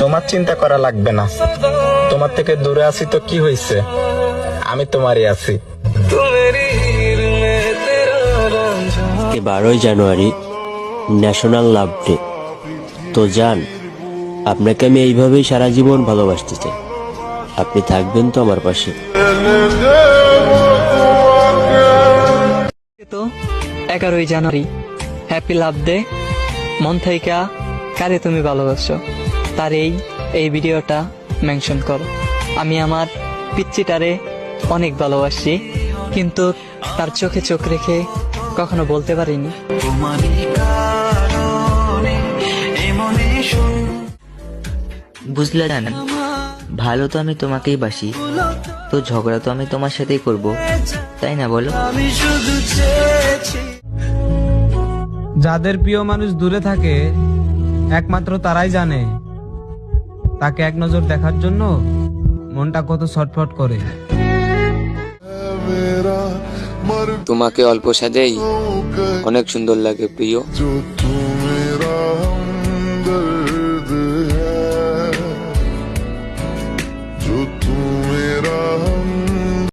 তোমার চিন্তা করা লাগবে না। তোমার থেকে দূরে আছি তো কি হয়েছে? আমি তোমারই আছি। বারোই জানুয়ারি ন্যাশনাল লাভ ডে তো যান আপনাকে আমি এইভাবেই সারা জীবন ভালোবাসতে চাই। আপনি থাকবেন তো আমার পাশে। তো এগারোই জানুয়ারি। হ্যাপি লাভ ডে মন থেকে কারে তুমি ভালোবাসো? তার এই এই ভিডিওটা মেনশন করো। আমি আমার পিচ্চিটারে অনেক ভালোবাসি কিন্তু তার চোখে চোখ রেখে কখনো বলতে পারিনি। বুঝলে জানেন ভালো তো আমি তোমাকেই বাসি তো ঝগড়া তো আমি তোমার সাথেই করব তাই না বলো? যাদের প্রিয় মানুষ দূরে থাকে একমাত্র তারাই জানে তাকে এক নজর দেখার জন্য মনটা কত ছটফট করে। তোমাকে অল্প সাজেই অনেক সুন্দর লাগে প্রিয়।